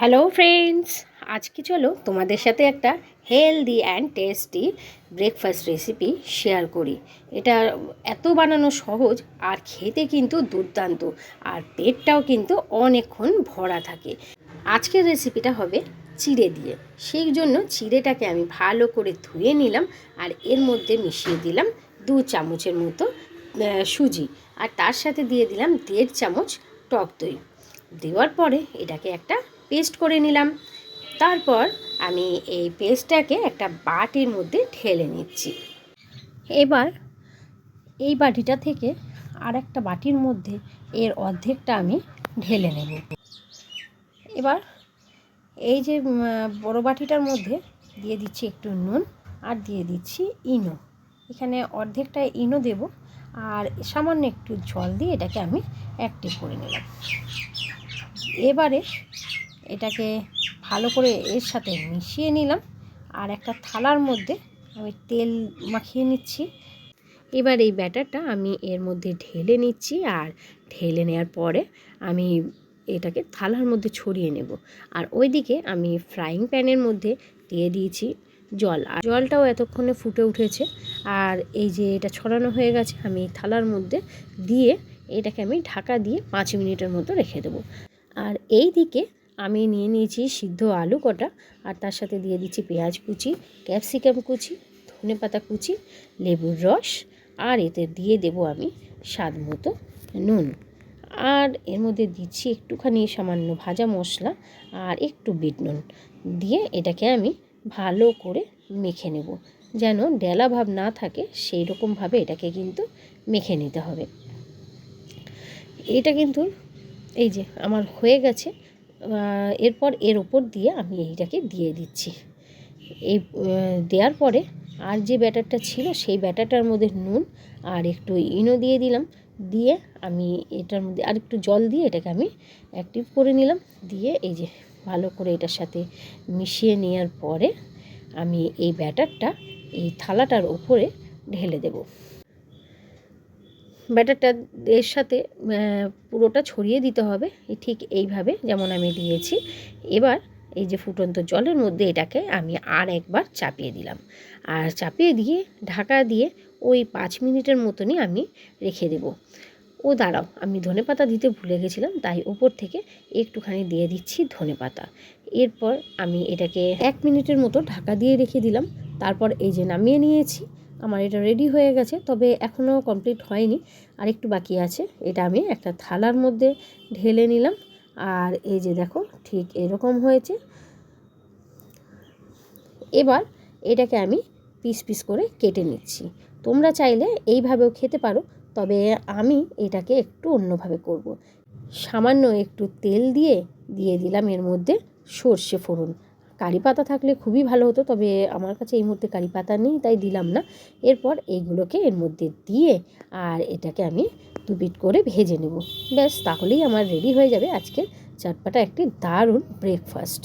Hello friends আজকে চলো তোমাদের সাথে একটা healthy and tasty breakfast recipe share করি। এটা এত বানানো সহজ, আর খেতে কিন্তু দুর্দান্ত, আর পেটটাও কিন্তু অনেকক্ষণ ভরা থাকে। আজকের রেসিপিটা হবে চিড়ে দিয়ে। সেই জন্য চিড়েটাকে আমি ভালো করে ধুয়ে নিলাম, আর এর মধ্যে মিশিয়ে দিলাম দু চামচের মতো সুজি, আর তার সাথে দিয়ে দিলাম দেড় চামচ টক দই। দেওয়ার পরে এটাকে একটা পেস্ট করে নিলাম। তারপর আমি এই পেস্টটাকে একটা বাটির মধ্যে ঢেলে নিচ্ছি। এবার এই বাটিটা থেকে আর একটা বাটির মধ্যে এর অর্ধেকটা আমি ঢেলে নেব। এবার এই যে বড় বাটিটার মধ্যে দিয়ে দিচ্ছি একটু নুন আর দিয়ে দিচ্ছি ইনো। এখানে অর্ধেকটা ইনো দেব আর সামান্য একটু জল দিয়ে এটাকে আমি অ্যাক্টিভ করে নিলাম। এবারে এটাকে ভালো করে এর সাথে মিশিয়ে নিলাম। আর একটা থালার মধ্যে আমি তেল মাখিয়ে নিচ্ছি। এবার এই ব্যাটারটা আমি এর মধ্যে ঢেলে নিচ্ছি আর ঢেলে নেওয়ার পরে আমি এটাকে থালার মধ্যে ছড়িয়ে নেব। আর ওইদিকে আমি ফ্রাইং প্যানের মধ্যে দিয়ে দিয়েছি জল। আর জলটাও এতক্ষণে ফুটে উঠেছে। আর এই যে এটা ছড়ানো হয়ে গেছে, আমি থালার মধ্যে দিয়ে এটাকে আমি ঢাকা দিয়ে পাঁচ মিনিটের মতো রেখে দেবো। আর এই দিকে আমি নিয়ে নিয়েছি সিদ্ধ আলু কটা, আর তার সাথে দিয়ে দিচ্ছি পেঁয়াজ কুচি, ক্যাপসিকাম কুচি, ধনে পাতা কুচি, লেবুর রস, আর এতে দিয়ে দেব আমি স্বাদ মতো নুন। আর এর মধ্যে দিচ্ছি একটুখানি সামান্য ভাজা মশলা আর একটু বিট নুন। দিয়ে এটাকে আমি ভালো করে মেখে নেব। যেন ডেলা ভাব না থাকে, সেই রকমভাবে এটাকে কিন্তু মেখে নিতে হবে। এটা কিন্তু এই যে আমার হয়ে গেছে এরপর এর ওপর দিয়ে আমি এইটাকে দিয়ে দিচ্ছি। এই দেওয়ার পরে আর যে ব্যাটারটা ছিল সেই ব্যাটারটার মধ্যে নুন আর একটু ইনো দিয়ে দিলাম। দিয়ে আমি এটার মধ্যে আর একটু জল দিয়ে এটাকে আমি অ্যাক্টিভ করে নিলাম। দিয়ে এই যে ভালো করে এটার সাথে মিশিয়ে নেওয়ার পরে আমি এই ব্যাটারটা এই থালাটার ওপরে ঢেলে দেবো। ব্যাটারটা এর সাথে পুরোটা ছড়িয়ে দিতে হবে ঠিক এইভাবে যেমন আমি দিয়েছি। এবার এই যে ফুটন্ত জলের মধ্যে এটাকে আমি আর একবার চাপিয়ে দিলাম। আর চাপিয়ে দিয়ে, ঢাকা দিয়ে ওই পাঁচ মিনিটের মতনই আমি রেখে দেব। ও দাঁড়াও, আমি ধনেপাতা দিতে ভুলে গেছিলাম, তাই ওপর থেকে একটুখানি দিয়ে দিচ্ছি ধনেপাতা এরপর আমি এটাকে এক মিনিটের মতো ঢাকা দিয়ে রেখে দিলাম। তারপর এই যে নামিয়ে নিয়েছি আমার এটা রেডি হয়ে গেছে, তবে এখনও কমপ্লিট হয়নি। আর একটু বাকি আছে, এটা আমি একটা থালার মধ্যে ঢেলে নিলাম। আর এই যে দেখো, ঠিক এরকম হয়েছে। এবার এটাকে আমি পিস পিস করে কেটে নিচ্ছি। তোমরা চাইলে এইভাবেও খেতে পারো, তবে আমি এটাকে একটু অন্যভাবে করব। সামান্য একটু তেল দিয়ে দিয়ে দিলাম এর মধ্যে সর্ষে ফোড়ন। কারি পাতা থাকলে খুবই ভালো হতো, তবে আমার কাছে এই মুহূর্তে কারি পাতা নেই, তাই দিলাম না। এরপর এইগুলোকে এর মধ্যে দিয়ে আর এটাকে আমি দুপিট করে ভেজে নেব। ব্যাস, তাহলেই আমার রেডি হয়ে যাবে আজকে চটপাটা একটি দারুণ ব্রেকফাস্ট